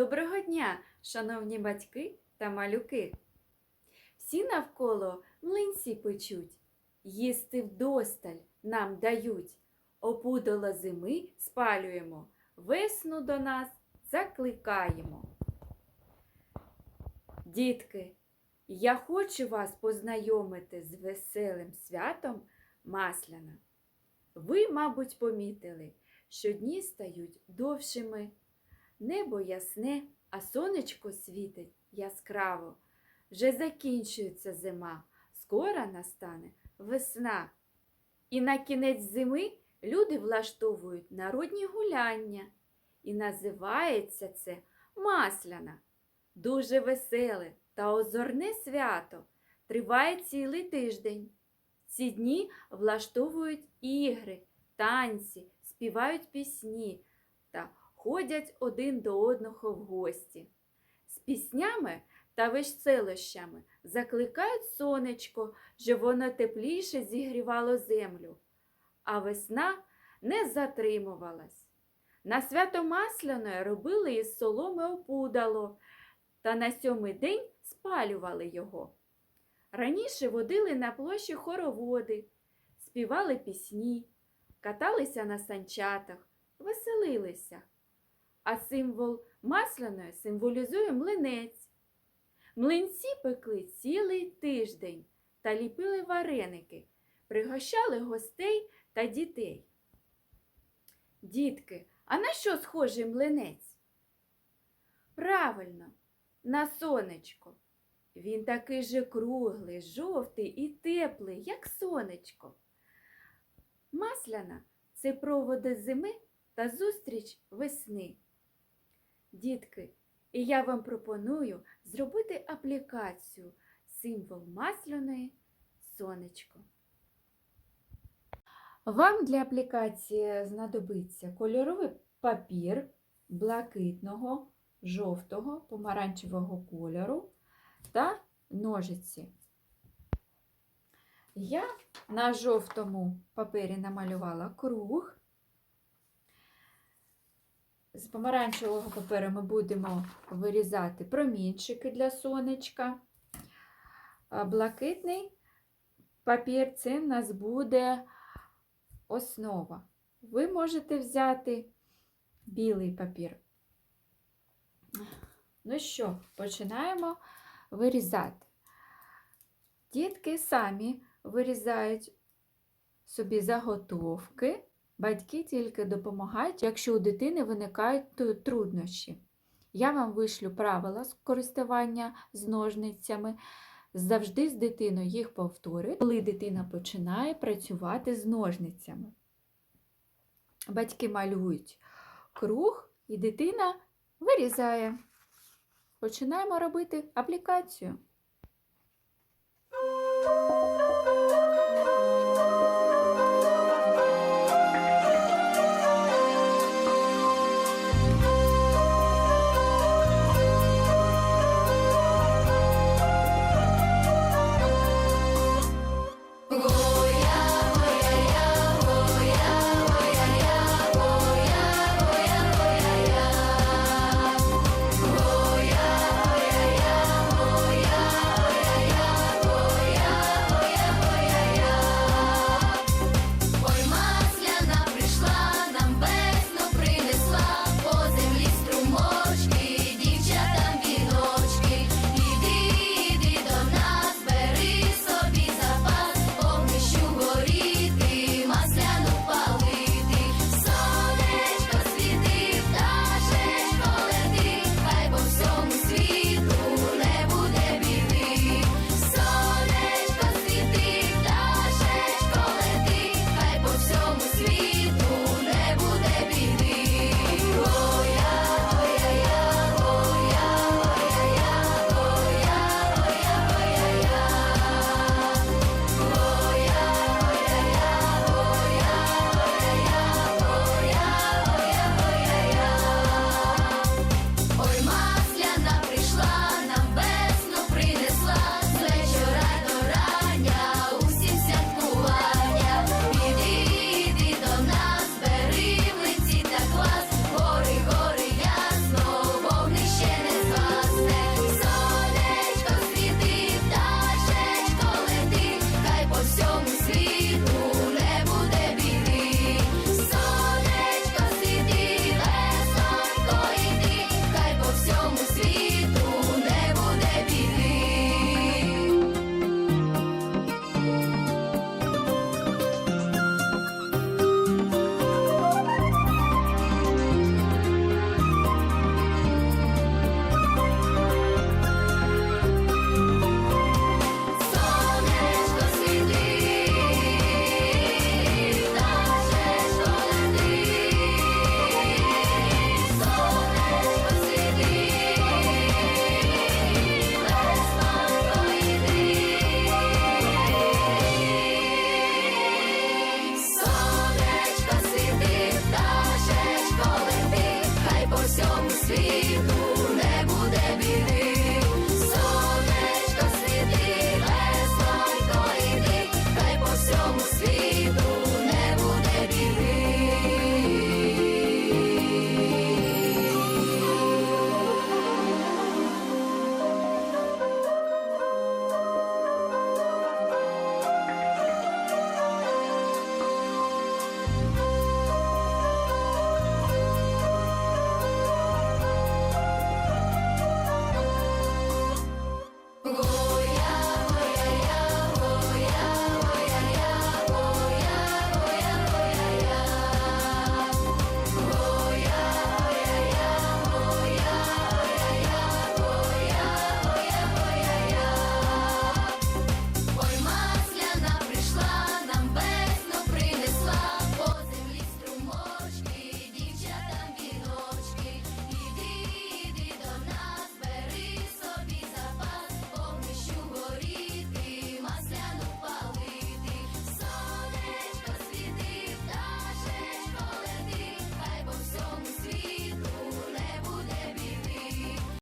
Доброго дня, шановні батьки та малюки. Всі навколо млинці печуть, їсти вдосталь нам дають. Опудало зими спалюємо, весну до нас закликаємо. Дітки, я хочу вас познайомити з веселим святом Масляна. Ви, мабуть, помітили, що дні стають довшими. Небо ясне, а сонечко світить яскраво. Вже закінчується зима, скоро настане весна. І на кінець зими люди влаштовують народні гуляння. І називається це Масляна. Дуже веселе та озорне свято. Триває цілий тиждень. Ці дні влаштовують ігри, танці, співають пісні та ходять один до одного в гості. З піснями та веселощами закликають сонечко, щоб воно тепліше зігрівало землю, а весна не затримувалась. На свято Масляне робили із соломи опудало, та на сьомий день спалювали його. Раніше водили на площі хороводи, співали пісні, каталися на санчатах, веселилися. А символ масляної символізує млинець. Млинці пекли цілий тиждень та ліпили вареники, пригощали гостей та дітей. Дітки, а на що схожий млинець? Правильно, на сонечко. Він такий же круглий, жовтий і теплий, як сонечко. Масляна це проводи зими та зустріч весни. Дітки, і я вам пропоную зробити аплікацію символ масляної сонечко. Вам для аплікації знадобиться кольоровий папір блакитного, жовтого, помаранчевого кольору та ножиці. Я на жовтому папері намалювала круг. З помаранчевого паперу ми будемо вирізати промінчики для сонечка. Блакитний папір це в нас буде основа. Ви можете взяти білий папір. Ну що, починаємо вирізати. Дітки самі вирізають собі заготовки. Батьки тільки допомагають, якщо у дитини виникають труднощі. Я вам вишлю правила користування з ножницями. Завжди з дитиною їх повторюйте, коли дитина починає працювати з ножницями. Батьки малюють круг, і дитина вирізає. Починаємо робити аплікацію.